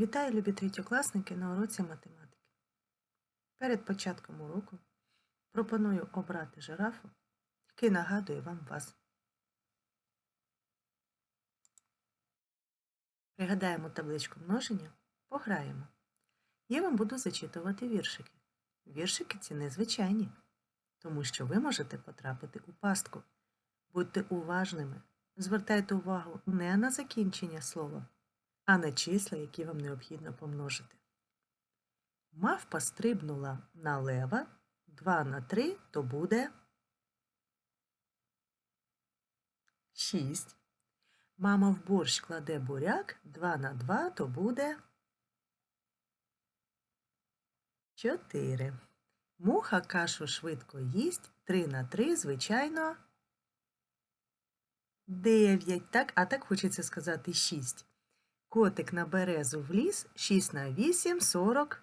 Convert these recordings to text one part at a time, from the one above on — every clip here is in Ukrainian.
Вітаю, любі третьокласники на уроці математики. Перед початком уроку пропоную обрати жирафу, який нагадує вам вас. Пригадаємо табличку множення, пограємо. Я вам буду зачитувати віршики. Віршики ці незвичайні, тому що ви можете потрапити у пастку. Будьте уважними, звертайте увагу не на закінчення слова, а на числа, які вам необхідно помножити. Мавпа стрибнула на лева 2 на 3, то буде 6. Мама в борщ кладе буряк 2 на 2, то буде 4. Муха кашу швидко їсть 3 на 3, звичайно, 9. Так, а так хочеться сказати 6. Котик на березу в ліс 6 на 8 40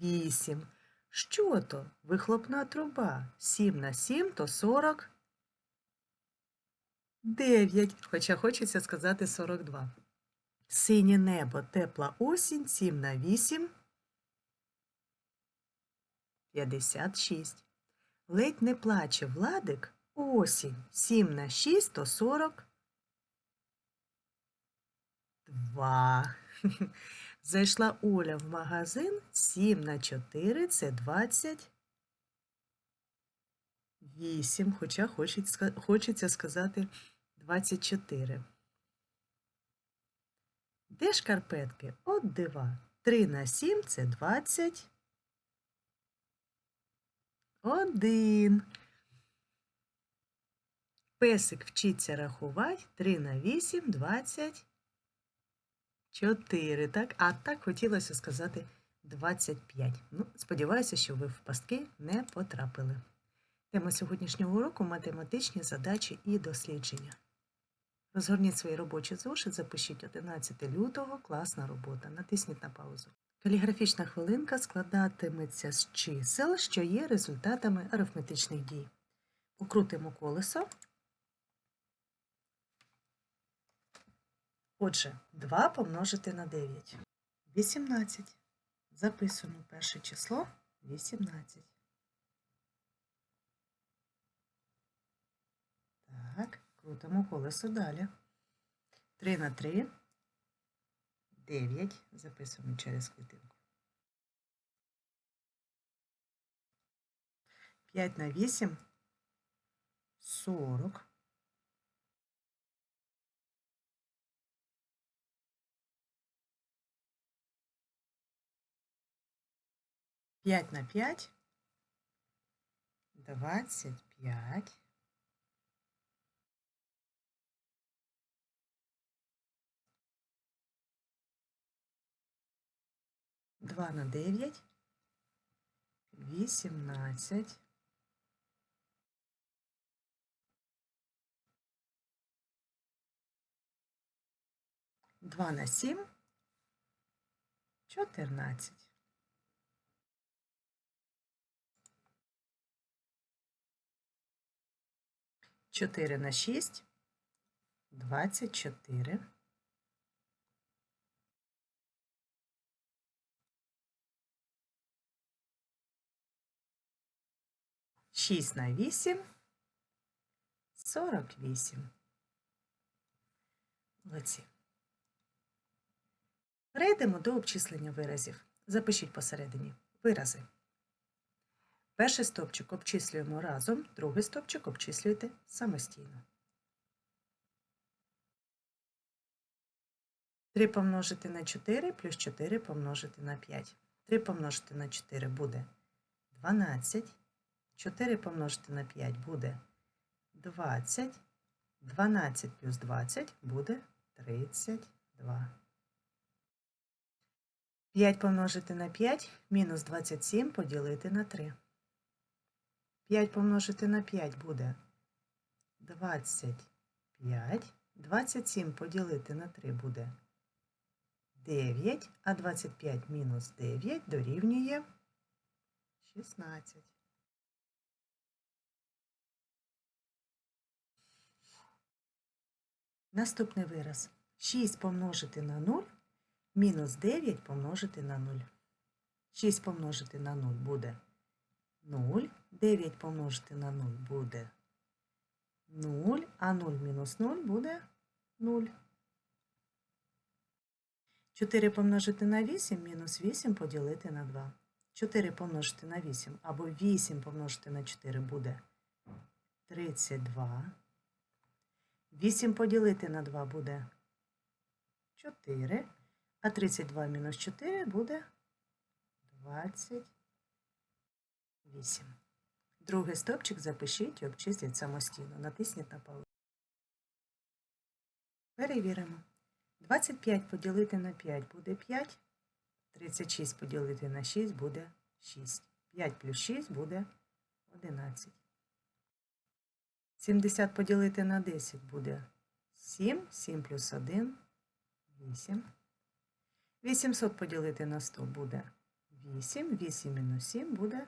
8. Що то? Вихлопна труба. 7 на 7 то 40 9. Хоча хочеться сказати 42. Синє небо, тепла осінь 7 на 8 56. Ледь не плаче Владик осінь 7 на 6 то 40 Два. Зайшла Оля в магазин 7 на 4 це 28, хоча хочеться сказати 24. Де шкарпетки? От дива. 3 на 7 це 20. Один. Песик вчиться рахувати 3 на 8 20. 4, так? А так хотілося сказати 25. Ну, Сподіваюся, що ви в пастки не потрапили. Тема сьогоднішнього уроку математичні задачі і дослідження. Розгорніть свої робочі зошит, запишіть 11 лютого, класна робота. Натисніть на паузу. Каліграфічна хвилинка складатиметься з чисел, що є результатами арифметичних дій. Покрутимо колесо. Отже, 2 помножити на 9. 18. Записуємо перше число 18. Так, крутимо колесо далі. 3 на 3. 9. Записуємо через клітинку. 5 на 8. 40. 5 на 5, 25. Два на дев'ять, вісімнадцять. Два на сім, чотирнадцять. 4 на 6, 24. Шість на вісім, сорок вісім. Молодці. Перейдемо до обчислення виразів. Запишіть посередині вирази. Перший стопчик обчислюємо разом, другий стопчик обчислюєте самостійно. 3 помножити на 4 плюс 4 помножити на 5. 3 помножити на 4 буде 12. 4 помножити на 5 буде 20. 12 плюс 20 буде 32. 5 помножити на 5 мінус 27 поділити на 3. 5 помножити на 5 буде 25. 27 поділити на 3 буде 9, а 25 мінус 9 дорівнює 16. Наступний вираз. 6 помножити на 0 мінус 9 помножити на 0. 6 помножити на 0 буде 0. 9 помножити на 0 буде 0, а 0 мінус 0 буде 0. 4 помножити на 8 мінус 8 поділити на 2. 4 помножити на 8 або 8 помножити на 4 буде 32. 8 поділити на 2 буде 4, а 32 мінус 4 буде 28. Другий стопчик запишіть і обчисліть самостійно. Натисніть на паузу. Перевіримо. 25 поділити на 5 буде 5. 36 поділити на 6 буде 6. 5 плюс 6 буде 11. 70 поділити на 10 буде 7. 7 плюс 1 8. 800 поділити на 100 буде 8. 8 мінус 7 буде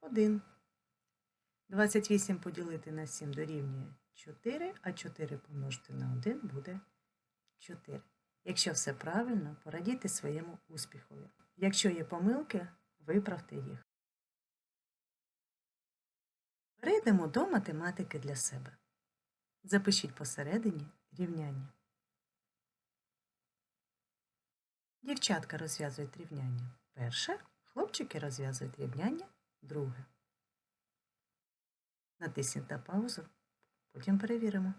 1. 28 поділити на 7 дорівнює 4, а 4 помножити на 1 буде 4. Якщо все правильно, порадійте своєму успіхові. Якщо є помилки, виправте їх. Перейдемо до математики для себе. Запишіть посередині рівняння. Дівчатка розв'язують рівняння перше, хлопчики розв'язують рівняння друге. Натисніть на паузу, потім перевіримо.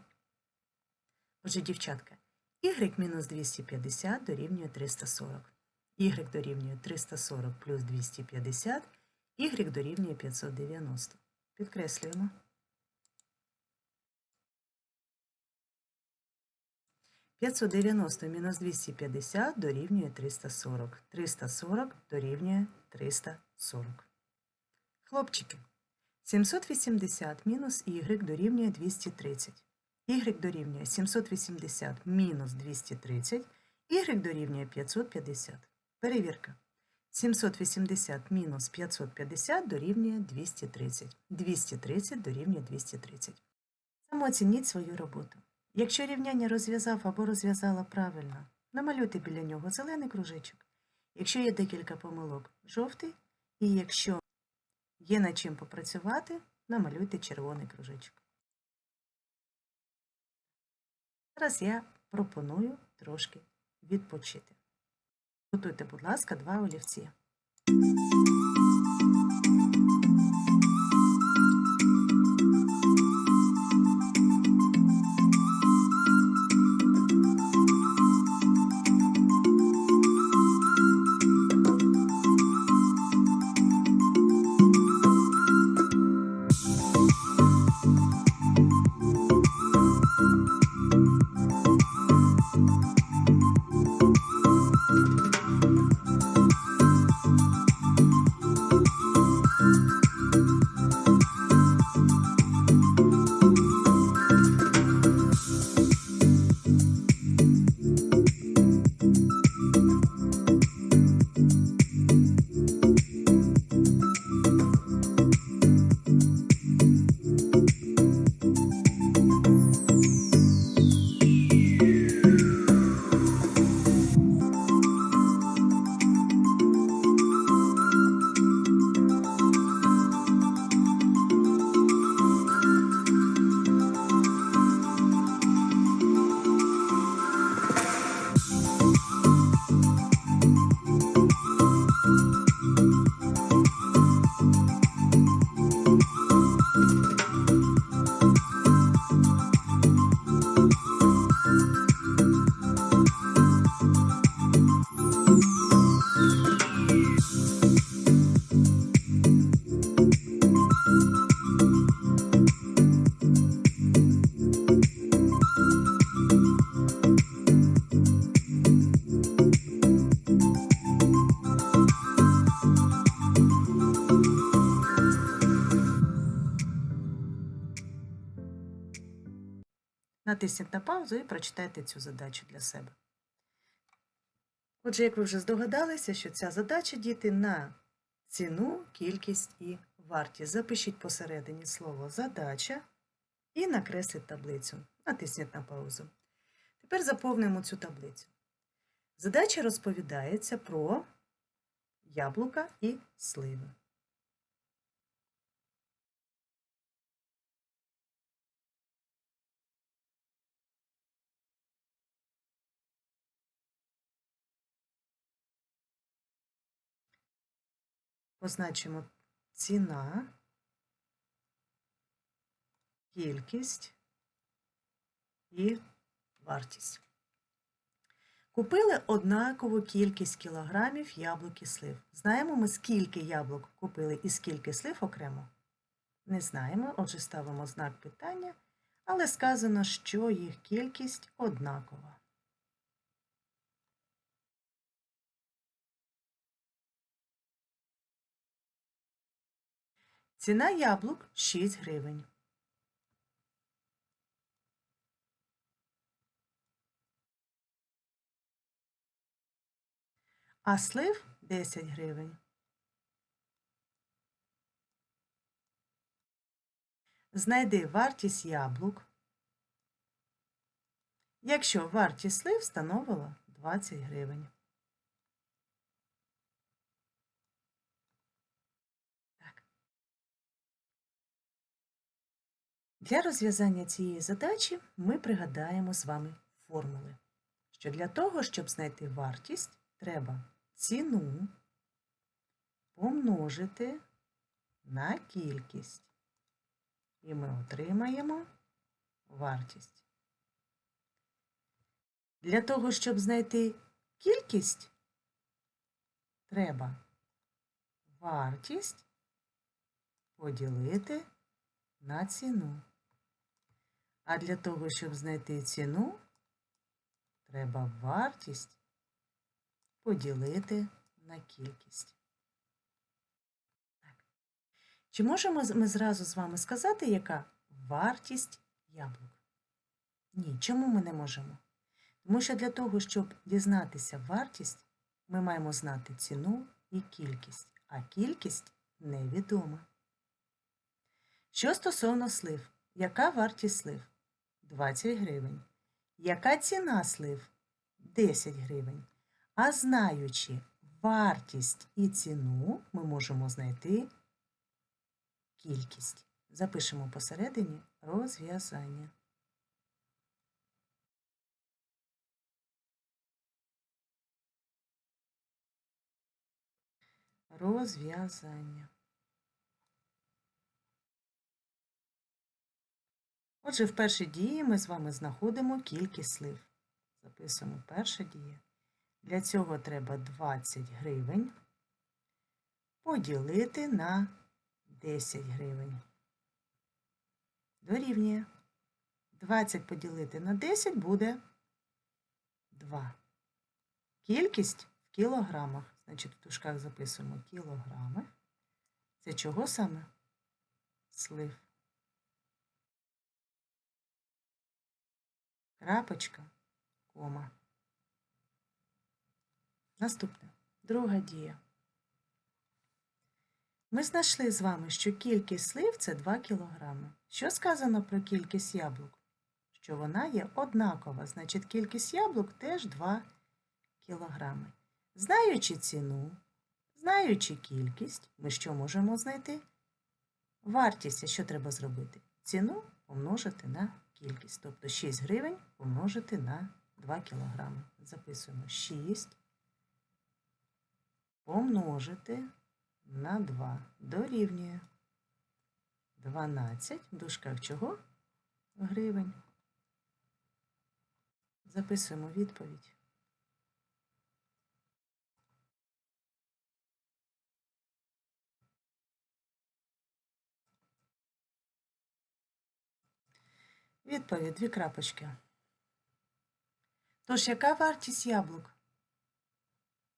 Отже, дівчатка, y мінус 250 дорівнює 340. y дорівнює 340 плюс 250, y дорівнює 590. Підкреслюємо. П'ятсот дев'яносто мінус 250 дорівнює 340. 340 дорівнює 340. Хлопчики, 780 мінус y дорівнює 230. y дорівнює 780 мінус 230, y дорівнює 550. Перевірка. 780 мінус 550 дорівнює 230. 230 дорівнює 230. Самооцініть свою роботу. Якщо рівняння розв'язав або розв'язала правильно, намалюйте біля нього зелений кружечок. Якщо є декілька помилок жовтий, і якщо є над чим попрацювати, намалюйте червоний кружечок. Зараз я пропоную трошки відпочити. Готуйте, будь ласка, два олівці. Натисніть на паузу і прочитайте цю задачу для себе. Отже, як ви вже здогадалися, що ця задача діти на ціну, кількість і вартість. Запишіть посередині слово задача і накресліть таблицю. Натисніть на паузу. Тепер заповнимо цю таблицю. Задача розповідається про яблука і сливи. Позначимо ціна, кількість і вартість. Купили однакову кількість кілограмів яблук і слив. Знаємо ми, скільки яблук купили і скільки слив окремо? Не знаємо, отже, ставимо знак питання, але сказано, що їх кількість однакова. Ціна яблук 6 гривень. А слив 10 гривень. Знайди вартість яблук, якщо вартість слив становила 20 гривень. Для розв'язання цієї задачі ми пригадаємо з вами формули, що для того, щоб знайти вартість, треба ціну помножити на кількість. І ми отримаємо вартість. Для того, щоб знайти кількість, треба вартість поділити на ціну. А для того, щоб знайти ціну, треба вартість поділити на кількість. Так. Чи можемо ми зразу з вами сказати, яка вартість яблук? Ні, чому ми не можемо? Тому що для того, щоб дізнатися вартість, ми маємо знати ціну і кількість, а кількість невідома. Що стосовно слив, яка вартість слив? 20 гривень. Яка ціна слив? 10 гривень. А знаючи вартість і ціну, ми можемо знайти кількість. Запишемо посередині розв'язання. Розв'язання. Отже, в першій дії ми з вами знаходимо кількість слив. Записуємо перша дія. Для цього треба 20 гривень поділити на 10 гривень. Дорівнює. 20 поділити на 10 буде 2. Кількість в кілограмах. Значить, в тушках записуємо кілограми. Це чого саме? Слив. Крапочка, кома. Наступне. Друга дія. Ми знайшли з вами, що кількість слив це 2 кг. Що сказано про кількість яблук? Що вона є однакова, значить кількість яблук теж 2 кг. Знаючи ціну, знаючи кількість, ми що можемо знайти? Вартість, що треба зробити? Ціну помножити на кількість. Тобто 6 гривень помножити на 2 кг. Записуємо 6 помножити на 2 дорівнює 12 в дужках чого? Гривень. Записуємо відповідь. Відповідь дві крапочки. Тож, яка вартість яблук?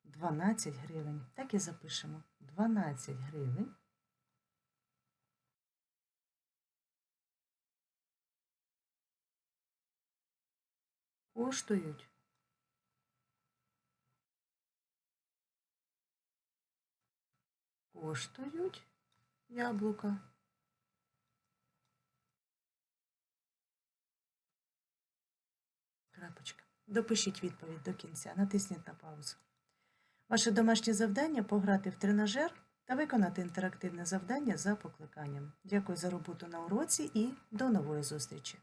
12 гривень. Так і запишемо. 12 гривень. Коштують. Коштують яблука. Крапочка. Допишіть відповідь до кінця, натисніть на паузу. Ваше домашнє завдання пограти в тренажер та виконати інтерактивне завдання за покликанням. Дякую за роботу на уроці і до нової зустрічі!